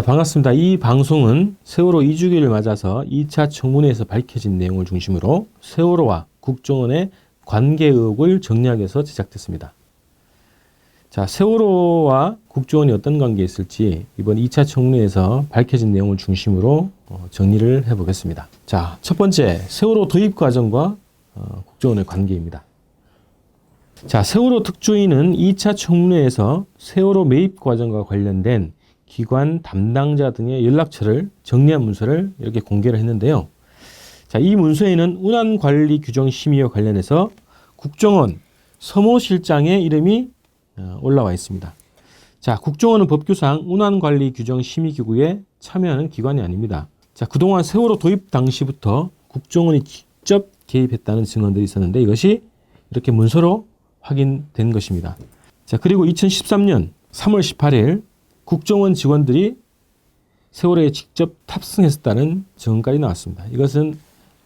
자, 반갑습니다. 이 방송은 세월호 2주기를 맞아서 2차 청문회에서 밝혀진 내용을 중심으로 세월호와 국정원의 관계 의혹을 정리하기 위해서 제작됐습니다. 자, 세월호와 국정원이 어떤 관계에 있을지 이번 2차 청문회에서 밝혀진 내용을 중심으로 어, 정리를 해보겠습니다. 자, 첫 번째, 세월호 도입 과정과 어, 국정원의 관계입니다. 자, 세월호 특조위는 2차 청문회에서 세월호 매입 과정과 관련된 기관 담당자 등의 연락처를 정리한 문서를 이렇게 공개를 했는데요. 자, 이 문서에는 운항관리 규정 심의와 관련해서 국정원 서모실장의 이름이 어, 올라와 있습니다. 자, 국정원은 법규상 운항관리 규정 심의 기구에 참여하는 기관이 아닙니다. 자, 그동안 세월호 도입 당시부터 국정원이 직접 개입했다는 증언들이 있었는데 이것이 이렇게 문서로 확인된 것입니다. 자, 그리고 2013년 3월 18일 국정원 직원들이 세월호에 직접 탑승했었다는 증언까지 나왔습니다. 이것은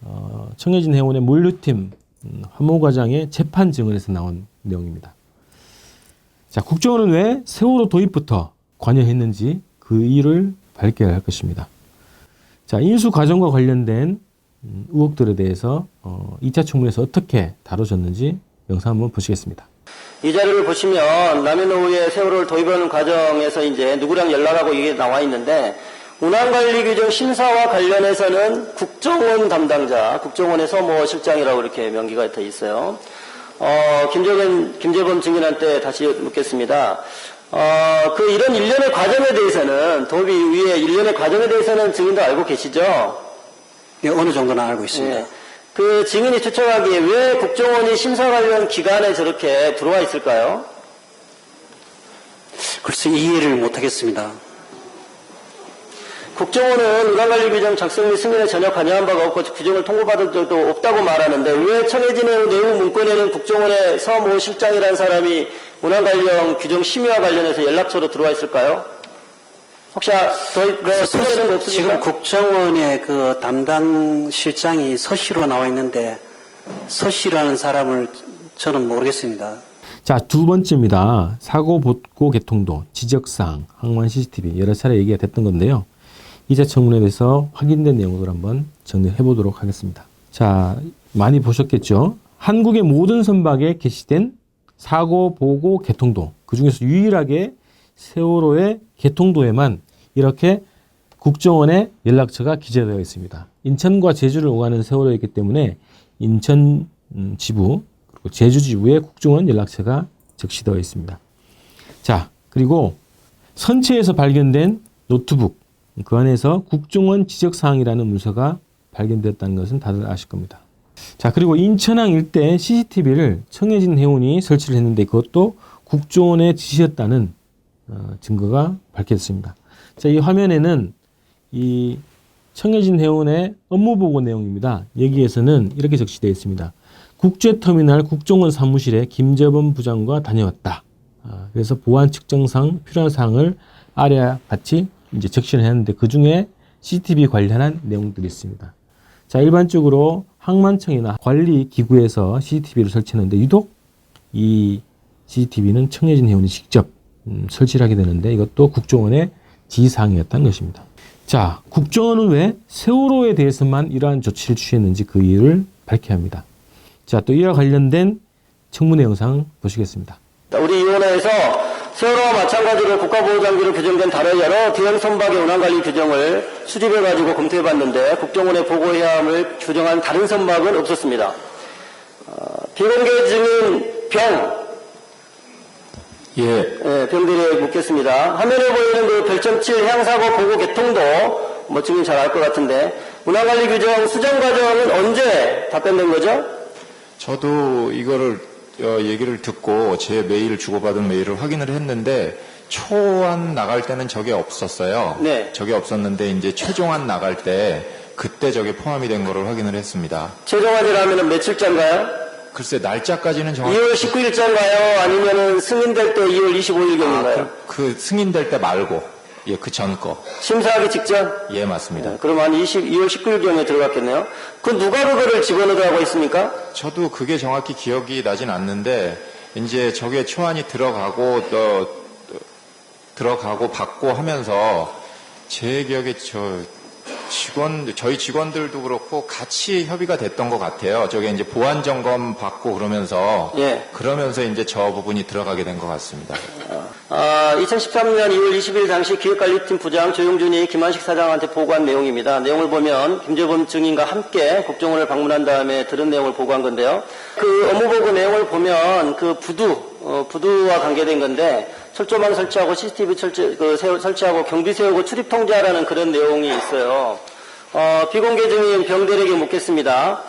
어, 청해진 해운의 물류팀 음, 화모 과장의 재판 증언에서 나온 내용입니다. 자, 국정원은 왜 세월호 도입부터 관여했는지 그 이유를 밝혀야 할 것입니다. 자, 인수 과정과 관련된 음, 의혹들에 대해서 어, 2차 청문회에서 어떻게 다뤄졌는지 영상 한번 보시겠습니다. 이 자료를 보시면 남해노후에 세월호를 도입하는 과정에서 이제 누구랑 연락하고 이게 나와 있는데 운항관리규정 심사와 관련해서는 국정원 담당자, 국정원의 서모 실장이라고 이렇게 명기가 돼 있어요. 어, 김재범, 김재범 증인한테 다시 묻겠습니다. 어, 그 이런 일련의 과정에 대해서는 도비 위에 일련의 과정에 대해서는 증인도 알고 계시죠? 예, 어느 정도는 알고 있습니다. 예. 그 증인이 추측하기에 왜 국정원이 심사 관련 기관에 저렇게 들어와 있을까요? 글쎄 이해를 못하겠습니다. 국정원은 운항관리 규정 작성 및 승인에 전혀 관여한 바가 없고 규정을 통보받은 적도 없다고 말하는데 왜 청해진의 내용 문건에는 국정원의 서모 실장이라는 사람이 운항관리형 규정 심의와 관련해서 연락처로 들어와 있을까요? 혹시 더, 뭐, 승인은 지금 없습니까? 국정원의 그 담당 실장이 서씨로 나와 있는데 서씨라는 사람을 저는 모르겠습니다. 자, 두 번째입니다. 사고 복구 개통도, 지적사항, 항만 CCTV 여러 차례 얘기가 됐던 건데요. 이자 청문회에 대해서 확인된 내용을 한번 정리해 보도록 하겠습니다. 자, 많이 보셨겠죠? 한국의 모든 선박에 게시된 사고 보고 개통도, 그 중에서 유일하게 세월호의 개통도에만 이렇게 국정원의 연락처가 기재되어 있습니다. 인천과 제주를 오가는 세월호였기 때문에 인천 음, 지부 그리고 제주 지부에 국정원 연락처가 적시되어 있습니다. 자, 그리고 선체에서 발견된 노트북 그 안에서 국정원 지적 사항이라는 문서가 발견됐다는 것은 다들 아실 겁니다. 자, 그리고 인천항 일대 CCTV를 청해진 해운이 설치를 했는데 그것도 국정원의 지시였다는 어, 증거가 밝혀졌습니다. 자, 이 화면에는 이 청해진 해운의 업무 보고 내용입니다. 여기에서는 이렇게 적시되어 있습니다. 국제터미널 국정원 사무실에 김재범 부장과 다녀왔다. 아, 그래서 보안 측정상 필요한 사항을 아래 같이 이제 적시를 했는데 그 중에 CCTV 관련한 내용들이 있습니다. 자, 일반적으로 항만청이나 관리 기구에서 CCTV를 설치하는데 유독 이 CCTV는 청해진 해운이 직접 음, 설치를 하게 되는데 이것도 국정원의 지시사항이었다는 것입니다. 자, 국정원은 왜 세월호에 대해서만 이러한 조치를 취했는지 그 이유를 밝혀야 합니다. 자, 또 이와 관련된 청문회 영상 보시겠습니다. 우리 위원회에서 세월호와 마찬가지로 국가보호장비로 규정된 다른 여러 대형 선박의 운항관리 규정을 수집해가지고 검토해봤는데 국정원에 보고해야 함을 규정한 다른 선박은 없었습니다. 어, 비공개 증인 병, 예, 예, 병들에 묻겠습니다. 화면에 보이는 그 별점 7 해양사고 보고 개통도 뭐 증인 잘알 것 같은데 운항관리 규정 수정 과정은 언제 답변된 거죠? 저도 이거를 어, 얘기를 듣고 제 메일을 주고받은 메일을 확인을 했는데 초안 나갈 때는 저게 없었어요. 네. 저게 없었는데 이제 최종안 나갈 때 그때 저게 포함이 된 거를 확인을 했습니다. 최종안이라면 며칠자인가요? 글쎄 날짜까지는 정확히 2월 19일자인가요? 아니면은 승인될 때 2월 25일경인가요? 아, 그, 그 승인될 때 말고 예, 그 전 거. 심사하기 직전? 예, 맞습니다. 네, 그럼 한 20, 2월 19일경에 들어갔겠네요. 그 누가 그거를 집어넣으라고 했습니까? 저도 그게 정확히 기억이 나진 않는데 이제 저게 초안이 들어가고 또또 들어가고 받고 하면서 제 기억에 저 직원 저희 직원들도 그렇고 같이 협의가 됐던 것 같아요. 저게 이제 보안 점검 받고 그러면서 예. 그러면서 이제 저 부분이 들어가게 된 것 같습니다. 아, 2013년 2월 20일 당시 기획관리팀 부장 조용준이 김한식 사장한테 보고한 내용입니다. 내용을 보면 김재범 증인과 함께 국정원을 방문한 다음에 들은 내용을 보고한 건데요. 그 업무 보고 내용을 보면 그 부두, 어, 부두와 관계된 건데 철조망 설치하고 CCTV 설치, 그 세우- 설치하고 경비 세우고 출입 통제하라는 그런 내용이 있어요. 어, 비공개 증인 병대에게 묻겠습니다.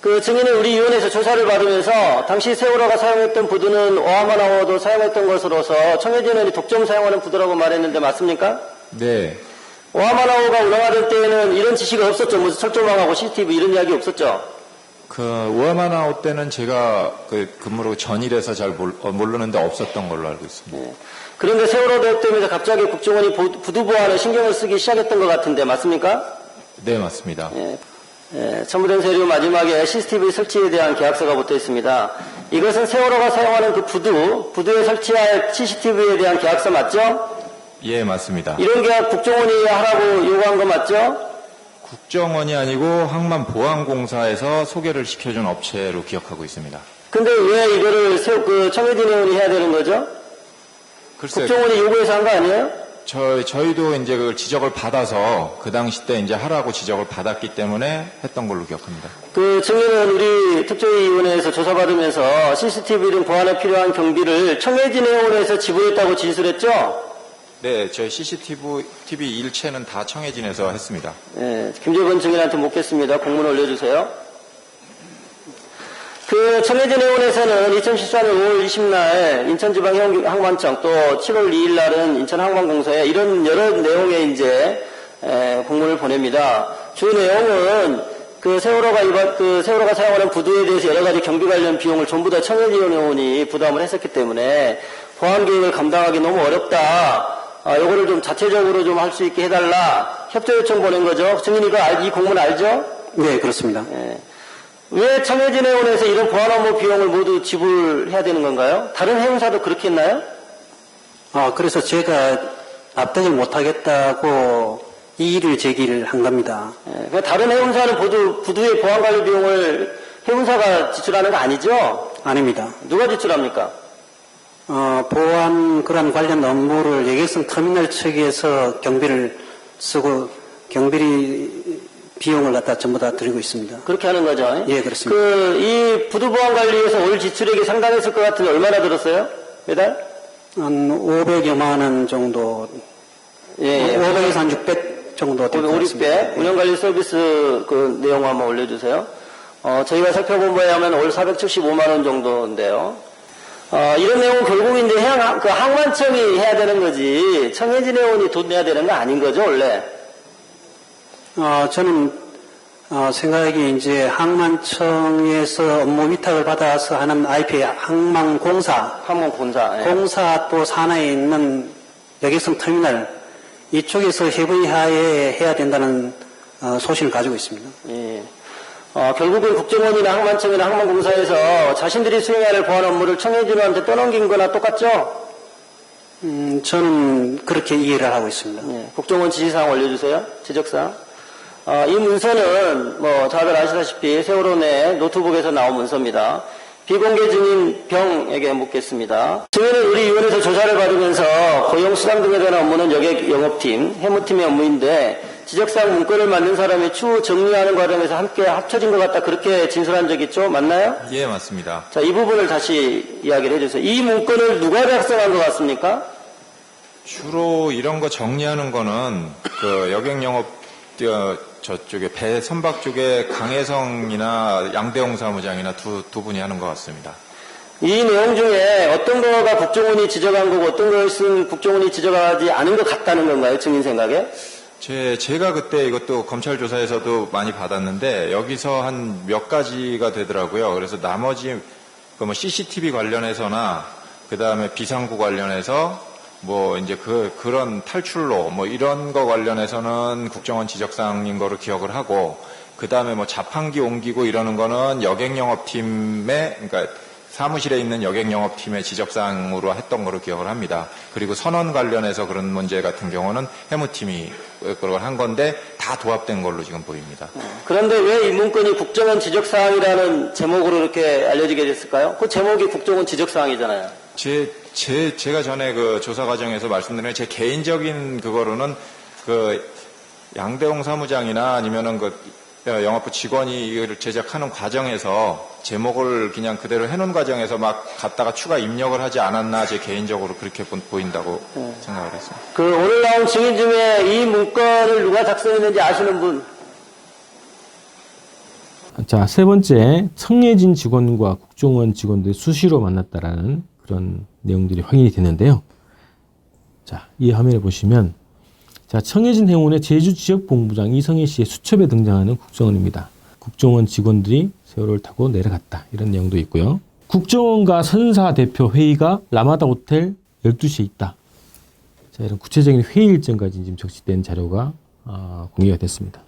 그 증인은 우리 위원회에서 조사를 받으면서 당시 세월호가 사용했던 부두는 오하마나오도 사용했던 것으로서 청해진 의원이 독점 사용하는 부두라고 말했는데 맞습니까? 네. 오하마나오가 운항하던 때에는 이런 지시가 없었죠. 무슨 철조망하고 CCTV 이런 이야기 없었죠. 그 워마나웃 때는 제가 그 근무로 전일해서 잘 몰, 어, 모르는데 없었던 걸로 알고 있습니다. 예. 그런데 세월호 대업 때문에 갑자기 국정원이 보- 부두 보안에 신경을 쓰기 시작했던 것 같은데 맞습니까? 네, 맞습니다. 예, 예, 첨부된 서류 마지막에 CCTV 설치에 대한 계약서가 붙어 있습니다. 이것은 세월호가 사용하는 그 부두, 부두에 설치할 CCTV에 대한 계약서 맞죠? 예, 맞습니다. 이런 계약 국정원이 하라고 요구한 거 맞죠? 국정원이 아니고 항만보안공사에서 소개를 시켜준 업체로 기억하고 있습니다. 근데 왜 이거를 세, 그 청해진 의원이 해야 되는 거죠? 글쎄, 국정원이 요구해서 한 거 아니에요? 저, 저희도 이제 그걸 지적을 받아서 그 당시 때 이제 하라고 지적을 받았기 때문에 했던 걸로 기억합니다. 그 증인은 우리 특조위원회에서 조사받으면서 CCTV 등 보안에 필요한 경비를 청해진 의원에서 지불했다고 진술했죠? 네, 저희 CCTV TV 일체는 다 청해진에서 했습니다. 예, 김재건 증인한테 묻겠습니다. 공문 올려주세요. 그 청해진 의원에서는 2014년 5월 20날 인천지방항만청 또 7월 2일 날은 인천항만공사에 이런 여러 내용의 이제 에, 공문을 보냅니다. 주 내용은 그 세월호가 이번 그 세월호가 사용하는 부두에 대해서 여러 가지 경비 관련 비용을 전부 다 청해진 의원이 부담을 했었기 때문에 보안 계획을 감당하기 너무 어렵다. 아, 요거를 좀 자체적으로 좀 할 수 있게 해달라. 협조 요청 보낸 거죠. 알- 이 공문 알죠? 네, 그렇습니다. 예. 왜 청해진 회원에서 이런 보안 업무 비용을 모두 지불해야 되는 건가요? 다른 회원사도 그렇게 했나요? 아, 그래서 제가 납득을 못하겠다고 이의를 제기를 한 겁니다. 예. 그러니까 다른 회원사는 모두 부두의 보안 관리 비용을 회원사가 지출하는 거 아니죠? 아닙니다. 누가 지출합니까? 어, 보안 그런 관련 업무를 예객성 터미널 측에서 경비를 쓰고 경비 비용을 갖다 전부 다 드리고 있습니다. 그렇게 하는 거죠? 예, 그렇습니다. 그, 이 부두 보안 관리에서 올 지출액이 상당했을 것 같은데 얼마나 들었어요? 매달? 한 500여만 원 정도, 예, 예. 500에서 한 600 정도 될것 우리 같습니다. 배 운영관리 서비스 그 내용 한번 올려주세요. 어, 저희가 살펴본 바에 하면 올 475만 원 정도인데요. 어, 이런 내용은 결국 이제 해양, 그 항만청이 해야 되는 거지, 청해진 회원이 돈 내야 되는 거 아닌 거죠, 원래? 어, 저는 어, 생각이 이제 항만청에서 업무 위탁을 받아서 하는 IP 항만공사, 항만본사. 예. 공사 또 산하에 있는 여객성 터미널 이쪽에서 협의하에 해야 된다는 어, 소신을 가지고 있습니다. 예. 어, 결국은 국정원이나 항만청이나 항만공사에서 자신들이 수행해야 할 보안 업무를 청해진한테 떠넘긴 거나 똑같죠? 음, 저는 그렇게 이해를 하고 있습니다. 예, 국정원 지시사항 올려주세요. 지적사항. 어, 이 문서는 뭐 다들 아시다시피 세월호 내 노트북에서 나온 문서입니다. 비공개 증인 병에게 묻겠습니다. 증인은 우리 위원회에서 조사를 받으면서 고용 수당 등에 대한 업무는 여객 영업팀, 해무팀의 업무인데 지적사항 문건을 만든 사람이 추후 정리하는 과정에서 함께 합쳐진 것 같다 그렇게 진술한 적 있죠? 맞나요? 예, 맞습니다. 자, 이 부분을 다시 이야기를 해주세요. 이 문건을 누가 작성한 것 같습니까? 주로 이런 거 정리하는 거는 그 여객 영업 어, 저쪽에 배 선박 쪽에 강혜성이나 양대홍 사무장이나 두, 두 분이 하는 것 같습니다. 이 내용 중에 어떤 거가 국정원이 지적한 거고 어떤 것은 국정원이 지적하지 않은 것 같다는 건가요? 증인 생각에? 제, 제가 그때 이것도 검찰 조사에서도 많이 받았는데 여기서 한 몇 가지가 되더라고요. 그래서 나머지 그뭐 CCTV 관련해서나 그 다음에 비상구 관련해서 뭐 이제 그 그런 탈출로 뭐 이런 거 관련해서는 국정원 지적사항인 거로 기억을 하고 그 다음에 뭐 자판기 옮기고 이러는 거는 여객 영업팀의 그러니까 사무실에 있는 여객영업팀의 지적사항으로 했던 거로 기억을 합니다. 그리고 선원 관련해서 그런 문제 같은 경우는 해무팀이 그걸 한 건데 다 도합된 걸로 지금 보입니다. 그런데 왜 이 문건이 국정원 지적사항이라는 제목으로 이렇게 알려지게 됐을까요? 그 제목이 국정원 지적사항이잖아요. 제, 제, 제가 전에 그 조사 과정에서 말씀드린 제 개인적인 그거로는 그 양대홍 사무장이나 아니면은 그 영업부 직원이 이걸 제작하는 과정에서 제목을 그냥 그대로 해놓은 과정에서 막 갖다가 추가 입력을 하지 않았나 제 개인적으로 그렇게 보- 보인다고 생각을 했습니다. 그 오늘 나온 증인 중에 이 문건을 누가 작성했는지 아시는 분? 자, 세 번째, 청해진 직원과 국정원 직원들이 수시로 만났다라는 그런 내용들이 확인이 됐는데요. 자, 이 화면에 보시면, 자, 청해진 해운의 제주 지역 본부장 이성희 씨의 수첩에 등장하는 국정원입니다. 국정원 직원들이 세월호를 타고 내려갔다. 이런 내용도 있고요. 국정원과 선사 대표 회의가 라마다 호텔 12시에 있다. 자, 이런 구체적인 회의 일정까지 지금 적시된 자료가 아, 공개가 됐습니다.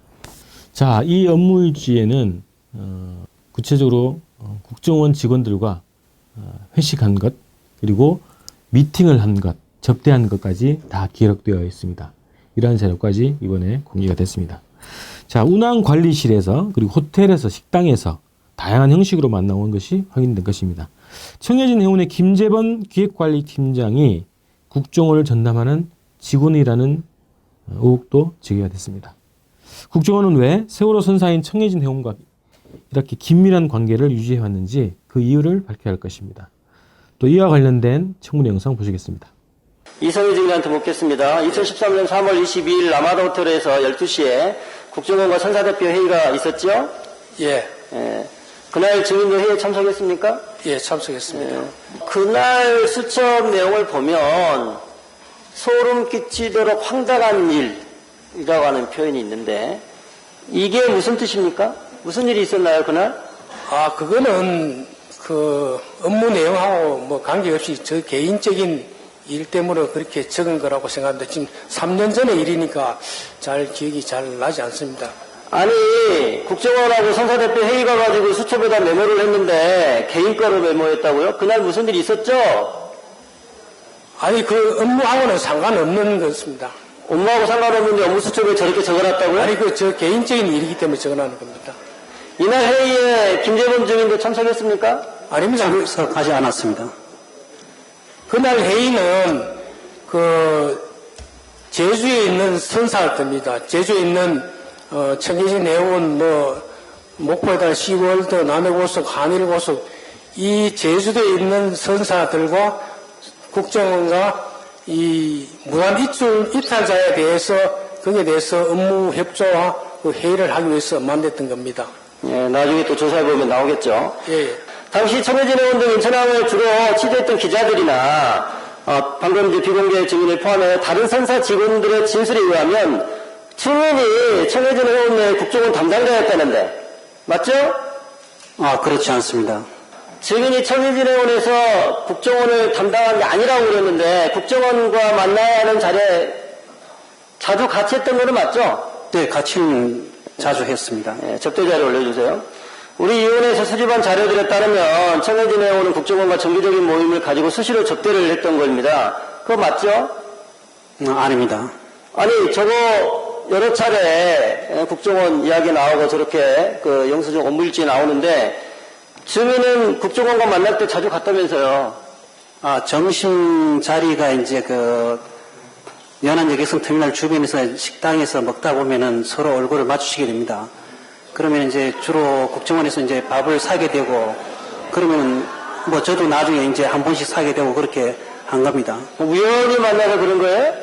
자, 이 업무 일지에는 어, 구체적으로 어, 국정원 직원들과 어, 회식한 것 그리고 미팅을 한 것, 접대한 것까지 다 기록되어 있습니다. 이러한 자료까지 이번에 공개가 됐습니다. 자, 운항 관리실에서 그리고 호텔에서 식당에서 다양한 형식으로 만나온 것이 확인된 것입니다. 청해진 해운의 김재번 기획관리팀장이 국정원을 전담하는 직원이라는 어, 의혹도 제기가 됐습니다. 국정원은 왜 세월호 선사인 청해진 해운과 이렇게 긴밀한 관계를 유지해 왔는지 그 이유를 밝혀야 할 것입니다. 또 이와 관련된 청문회 영상 보시겠습니다. 이성희 증인한테 묻겠습니다. 2013년 3월 22일 라마다 호텔에서 12시에 국정원과 선사대표 회의가 있었죠? 예, 예. 그날 증인도 회의에 참석했습니까? 예, 참석했습니다. 예. 그날 수첩 내용을 보면 소름 끼치도록 황당한 일이라고 하는 표현이 있는데 이게 무슨 뜻입니까? 무슨 일이 있었나요, 그날? 아, 그거는 그 업무 내용하고 뭐 관계없이 저 개인적인 일 때문에 그렇게 적은 거라고 생각하는데 지금 3년 전의 일이니까 잘 기억이 잘 나지 않습니다. 아니, 국정원하고 선사대표 회의 가 가지고 수첩에다 메모를 했는데 개인 거로 메모했다고요? 그날 무슨 일이 있었죠? 아니, 그 업무하고는 상관없는 것입니다. 업무하고 상관없는데 업무 수첩에 저렇게 적어놨다고요? 아니, 그 저 개인적인 일이기 때문에 적어놓는 겁니다. 이날 회의에 김재범 증인도 참석했습니까? 아닙니다. 그 참석하지 않았습니다. 그날 회의는 그 제주에 있는 선사입니다. 제주에 있는 어, 청계진 해운 뭐 목포에다 시월드 남해고속 한일고속 이 제주도에 있는 선사들과 국정원과 이 무한 이출 이탈자에 대해서 거기에 대해서 업무 협조와 그 회의를 하기 위해서 만났던 겁니다. 예, 나중에 또 조사해 보면 나오겠죠. 예, 예. 당시 청해진 해운 등 인천항을 주로 취재했던 기자들이나 어, 방금 이제 비공개 증인을 포함해 다른 선사 직원들의 진술에 의하면 증인이 청해진 해운 내 국정원 담당자였다는데 맞죠? 아, 그렇지 않습니다. 증인이 청해진 해운에서 국정원을 담당한 게 아니라고 그랬는데 국정원과 만나야 하는 자리에 자주 같이 했던 거는 맞죠? 네, 같이는 자주 했습니다. 예, 접대 자료 올려주세요. 우리 위원회에서 수집한 자료들에 따르면 청해진 해운은 국정원과 정기적인 모임을 가지고 수시로 접대를 했던 겁니다. 그거 맞죠? 음, 아닙니다. 아니 저거 여러 차례 예, 국정원 이야기 나오고 저렇게 그 영수증 업무일지 나오는데 증인은 국정원과 만날 때 자주 갔다면서요. 아, 점심 자리가 이제 그 연안여객선 터미널 주변에서 식당에서 먹다 보면은 서로 얼굴을 마주치게 됩니다. 그러면 이제 주로 국정원에서 이제 밥을 사게 되고 그러면 뭐 저도 나중에 이제 한 번씩 사게 되고 그렇게 한 겁니다. 뭐 우연히 만나서 그런 거예요?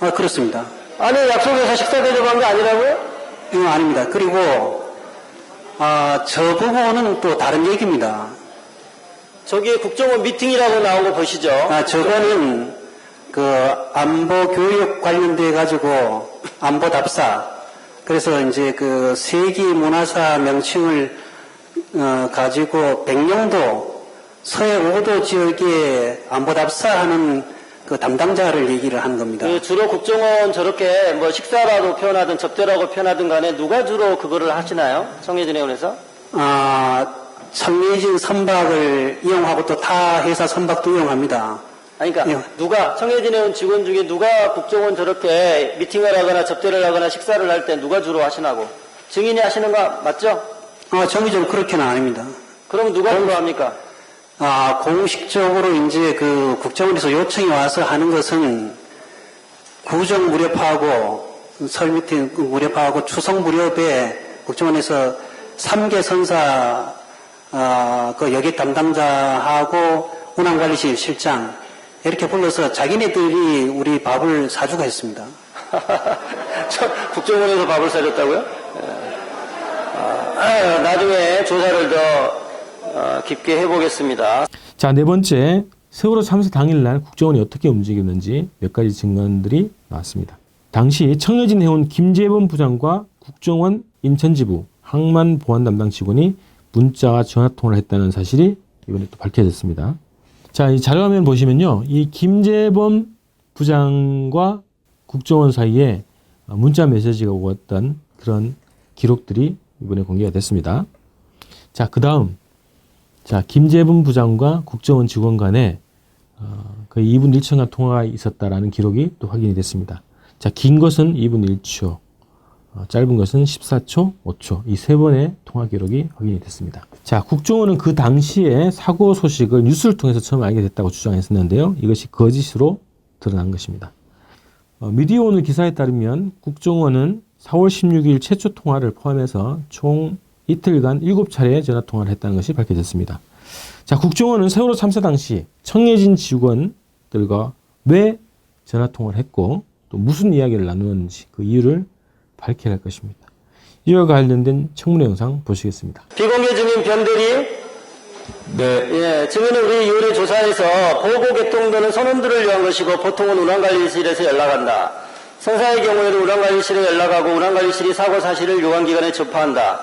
아, 그렇습니다. 아니 약속해서 식사 대접한 게 아니라고요? 이건 아닙니다. 그리고 아, 저 부분은 또 다른 얘기입니다. 저기 국정원 미팅이라고 나온 거 보시죠. 아, 저거는 그 안보 교육 관련돼 가지고 안보 답사. 그래서 이제 그 세기 문화사 명칭을 어, 가지고 백령도 서해 5도 지역에 안보 답사하는 그 담당자를 얘기를 하는 겁니다. 그 주로 국정원 저렇게 뭐 식사라고 표현하든 접대라고 표현하든 간에 누가 주로 그거를 하시나요? 청해진 해운에서? 아, 청해진 선박을 이용하고 또 타 회사 선박도 이용합니다. 아니, 그러니까 예. 누가 청해진에 온 직원 중에 누가 국정원 저렇게 미팅을 하거나 접대를 하거나 식사를 할 때 누가 주로 하시나고 증인이 하시는 거 맞죠? 아, 정의적으로 그렇게는 아닙니다. 그럼 누가 주로 합니까? 아, 공식적으로 이제 그 국정원에서 요청이 와서 하는 것은 구정 무렵하고 설 미팅 무렵하고 추석 무렵에 국정원에서 삼개 선사 아, 그 여객 담당자하고 운항관리실 실장 이렇게 불러서 자기네들이 우리 밥을 사주고 했습니다. 저 국정원에서 밥을 사줬다고요? 예. 아, 나중에 조사를 더 어, 깊게 해보겠습니다. 자, 네 번째. 세월호 참사 당일날 국정원이 어떻게 움직였는지 몇 가지 증언들이 나왔습니다. 당시 청해진 해운 김재범 부장과 국정원 인천지부 항만 보안 담당 직원이 문자와 전화통화를 했다는 사실이 이번에 또 밝혀졌습니다. 자, 이 자료화면 보시면요. 이 김재범 부장과 국정원 사이에 문자 메시지가 오갔던 그런 기록들이 이번에 공개가 됐습니다. 자, 그 다음. 자, 김재분 부장과 국정원 직원 간에 어, 거의 2분 1초간 통화가 있었다라는 기록이 또 확인이 됐습니다. 자, 긴 것은 2분 1초, 어, 짧은 것은 14초, 5초. 이 세 번의 통화 기록이 확인이 됐습니다. 자, 국정원은 그 당시에 사고 소식을 뉴스를 통해서 처음 알게 됐다고 주장했었는데요. 이것이 거짓으로 드러난 것입니다. 어, 미디어 오늘 기사에 따르면 국정원은 4월 16일 최초 통화를 포함해서 총 이틀간 7차례 전화 통화를 했다는 것이 밝혀졌습니다. 자, 국정원은 세월호 참사 당시 청해진 직원들과 왜 전화 통화를 했고 또 무슨 이야기를 나누는지 그 이유를 밝혀야 할 것입니다. 이와 관련된 청문회 영상 보시겠습니다. 비공개 증인 변대리, 네, 예, 증인은 우리 이혼의 조사에서 보고 개통되는 선원들을 위한 것이고 보통은 운항관리실에서 연락한다. 선사의 경우에도 운항관리실에 연락하고 운항관리실이 사고 사실을 요한기관에 접하한다.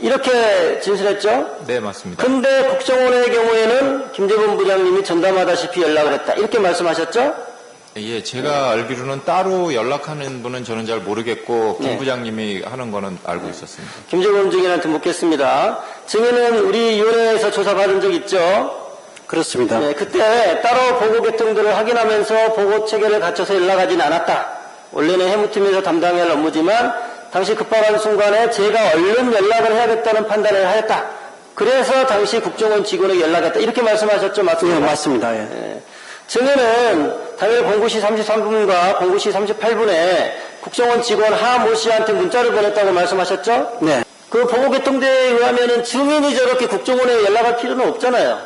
이렇게 진술했죠? 네 맞습니다. 근데 국정원의 경우에는 김재범 부장님이 전담하다시피 연락을 했다. 이렇게 말씀하셨죠? 예, 제가 알기로는 따로 연락하는 분은 저는 잘 모르겠고 김 네. 부장님이 하는 거는 알고 있었습니다. 김재범 증인한테 묻겠습니다. 증인은 우리 위원회에서 조사받은 적 있죠? 그렇습니다. 네, 그때 따로 보고 개통들을 확인하면서 보고 체계를 갖춰서 연락하진 않았다. 원래는 해무팀에서 담당해야 할 업무지만 당시 급박한 순간에 제가 얼른 연락을 해야겠다는 판단을 하였다. 그래서 당시 국정원 직원에게 연락했다. 이렇게 말씀하셨죠? 예, 맞습니까? 맞습니다. 예. 예. 증인은 당일 09시 33분과 09시 38분에 국정원 직원 하모 씨한테 문자를 보냈다고 말씀하셨죠? 네. 그 보고 개통대에 의하면은 증인이 저렇게 국정원에 연락할 필요는 없잖아요.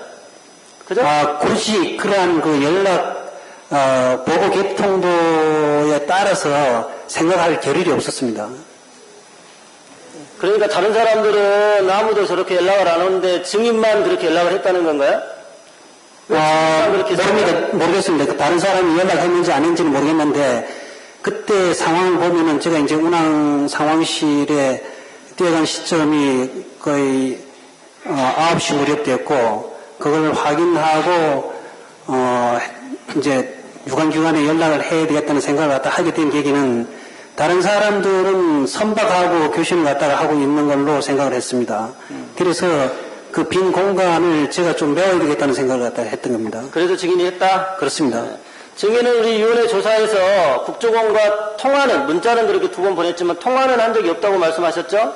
그죠? 아, 굳이 그러한 그 연락, 어, 보고 개통도에 따라서 생각할 겨를이 없었습니다. 그러니까 다른 사람들은 아무도 저렇게 연락을 안 오는데 증인만 그렇게 연락을 했다는 건가요? 증인만 그렇게 모릅니다. 모르겠습니다. 그 다른 사람이 연락했는지 아닌지는 모르겠는데, 그때 상황을 보면은 제가 이제 운항 상황실에 뛰어간 시점이 거의, 어, 9시 무렵 됐고, 그걸 확인하고, 어, 이제 유관기관에 연락을 해야 되겠다는 생각을 갖다 하게 된 계기는 다른 사람들은 선박하고 교신을 갖다가 하고 있는 걸로 생각을 했습니다. 그래서 그 빈 공간을 제가 좀 메워야 되겠다는 생각을 갖다가 했던 겁니다. 그래서 증인이 했다? 그렇습니다. 증인은 우리 위원회 조사에서 국정원과 통화는 문자는 그렇게 두 번 보냈지만 통화는 한 적이 없다고 말씀하셨죠?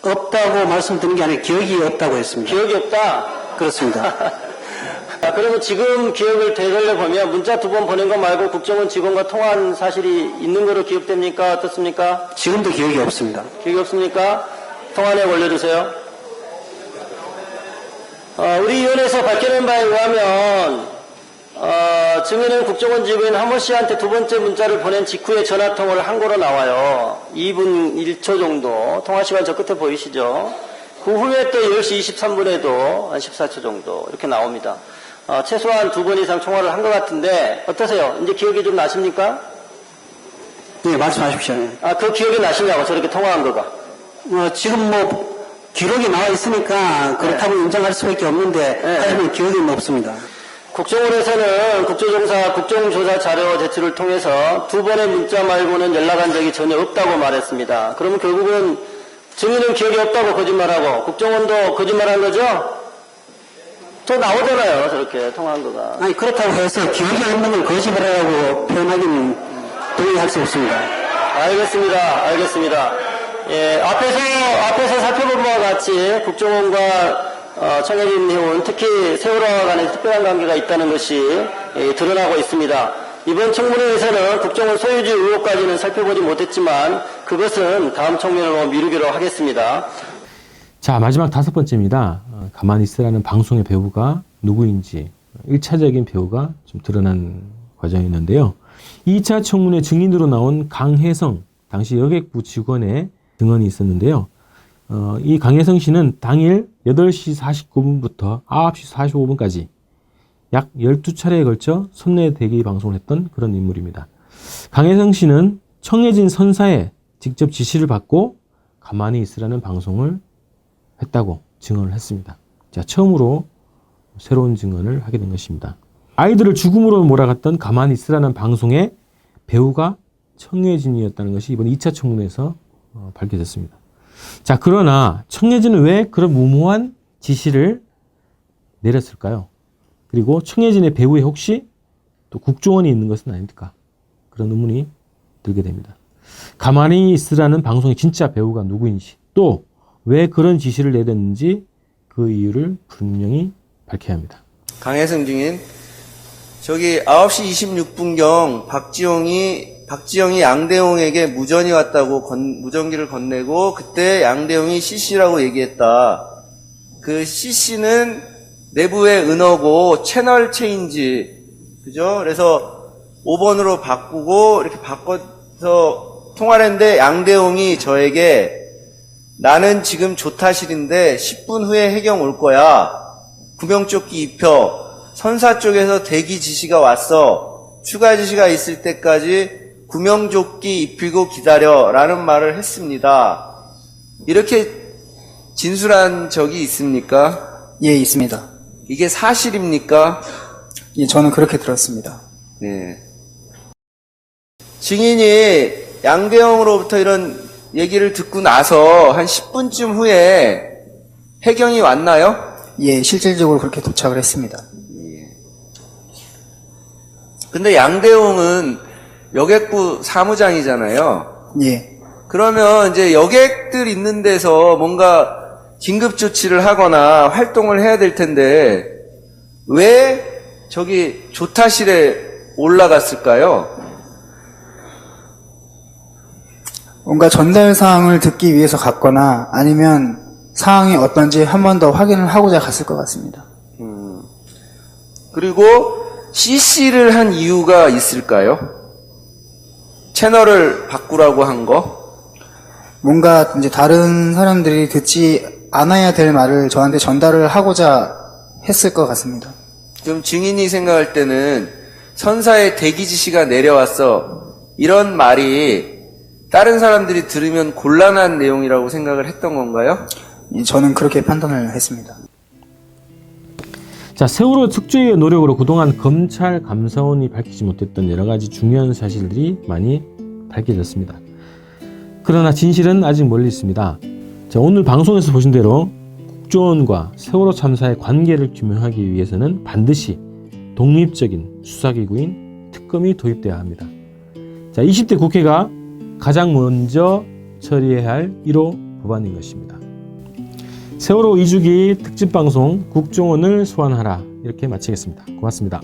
없다고 말씀드린 게 아니라 기억이 없다고 했습니다. 기억이 없다. 그렇습니다. 아, 그러면 지금 기억을 되돌려 보면 문자 두 번 보낸 거 말고 국정원 직원과 통화한 사실이 있는 거로 기억됩니까? 어떻습니까? 지금도 기억이 없습니다. 기억이 없습니까? 통화 내역 올려주세요. 어, 우리 위원회에서 밝혀낸 바에 의하면 어, 증인은 국정원 직원 한모 씨한테 두 번째 문자를 보낸 직후에 전화 통화를 한 거로 나와요. 2분 1초 정도. 통화 시간 저 끝에 보이시죠? 그 후에 또 10시 23분에도 한 14초 정도 이렇게 나옵니다. 어, 최소한 두 번 이상 통화를 한 것 같은데 어떠세요? 이제 기억이 좀 나십니까? 네, 말씀하십시오. 아, 그 기억이 나시냐고 저렇게 통화한 거가. 어, 지금 뭐 기록이 나와 있으니까 그렇다고 인정할 수밖에 없는데 네. 하지만 기억이 없습니다. 국정원에서는 국조조사, 국정조사 자료 제출을 통해서 두 번의 문자 말고는 연락한 적이 전혀 없다고 말했습니다. 그러면 결국은 증인은 기억이 없다고 거짓말하고 국정원도 거짓말한 거죠? 또 나오잖아요. 저렇게 통화한 거가. 아니 그렇다고 해서 기억이 없는 걸 거짓말하라고 표현하기는 동의할 수 없습니다. 알겠습니다. 알겠습니다. 예, 앞에서, 앞에서 살펴본 바와 같이 국정원과 어, 청해진 해운, 특히 세월호와 간에 특별한 관계가 있다는 것이 예, 드러나고 있습니다. 이번 청문회에서는 국정원 소유주 의혹까지는 살펴보지 못했지만 그것은 다음 청문회로 미루기로 하겠습니다. 자, 마지막 다섯 번째입니다. 어, 가만히 있으라는 방송의 배우가 누구인지, 일차적인 배우가 좀 드러난 과정이었는데요. 2차 청문회 증인으로 나온 강혜성, 당시 여객부 직원의 증언이 있었는데요. 어, 이 강혜성 씨는 당일 8시 49분부터 9시 45분까지 약 12차례에 걸쳐 선내 대기 방송을 했던 그런 인물입니다. 강혜성 씨는 청해진 선사에 직접 지시를 받고 가만히 있으라는 방송을 했다고 증언을 했습니다. 자, 처음으로 새로운 증언을 하게 된 것입니다. 아이들을 죽음으로 몰아갔던 가만히 있으라는 방송의 배우가 청해진이었다는 것이 이번 2차 청문회에서 어, 밝혀졌습니다. 자, 그러나 청해진은 왜 그런 무모한 지시를 내렸을까요? 그리고 청해진의 배우에 혹시 또 국정원이 있는 것은 아닙니까? 그런 의문이 들게 됩니다. 가만히 있으라는 방송의 진짜 배우가 누구인지 또 왜 그런 지시를 내렸는지 그 이유를 분명히 밝혀야 합니다. 강혜성 증인 저기 9시 26분경 박지용이 박지영이 양대용에게 무전이 왔다고 건- 무전기를 건네고 그때 양대용이 CC라고 얘기했다. 그 CC는 내부의 은어고 채널 체인지 그죠? 그래서 5번으로 바꾸고 이렇게 바꿔서 통화를 했는데 양대용이 저에게 나는 지금 조타실인데 10분 후에 해경 올 거야. 구명조끼 입혀. 선사 쪽에서 대기 지시가 왔어. 추가 지시가 있을 때까지 구명조끼 입히고 기다려. 라는 말을 했습니다. 이렇게 진술한 적이 있습니까? 예, 있습니다. 이게 사실입니까? 예, 저는 그렇게 들었습니다. 네. 증인이 양대영으로부터 이런 얘기를 듣고 나서 한 10분쯤 후에 해경이 왔나요? 예, 실질적으로 그렇게 도착을 했습니다. 근데 양대용은 여객부 사무장이잖아요. 예, 그러면 이제 여객들 있는 데서 뭔가 긴급 조치를 하거나 활동을 해야 될 텐데 왜 저기 조타실에 올라갔을까요? 뭔가 전달 사항을 듣기 위해서 갔거나 아니면 상황이 어떤지 한 번 더 확인을 하고자 갔을 것 같습니다. 그리고 CC를 한 이유가 있을까요? 채널을 바꾸라고 한 거? 뭔가 이제 다른 사람들이 듣지 않아야 될 말을 저한테 전달을 하고자 했을 것 같습니다. 좀 증인이 생각할 때는 선사의 대기 지시가 내려왔어. 이런 말이 다른 사람들이 들으면 곤란한 내용이라고 생각을 했던 건가요? 예, 저는 그렇게 판단을 했습니다. 자, 세월호 특조위의 노력으로 그동안 검찰 감사원이 밝히지 못했던 여러 가지 중요한 사실들이 많이 밝혀졌습니다. 그러나 진실은 아직 멀리 있습니다. 자, 오늘 방송에서 보신 대로 국정원과 세월호 참사의 관계를 규명하기 위해서는 반드시 독립적인 수사기구인 특검이 도입돼야 합니다. 자, 20대 국회가 가장 먼저 처리해야 할 1호 법안인 것입니다. 세월호 2주기 특집 방송 국정원을 소환하라 이렇게 마치겠습니다. 고맙습니다.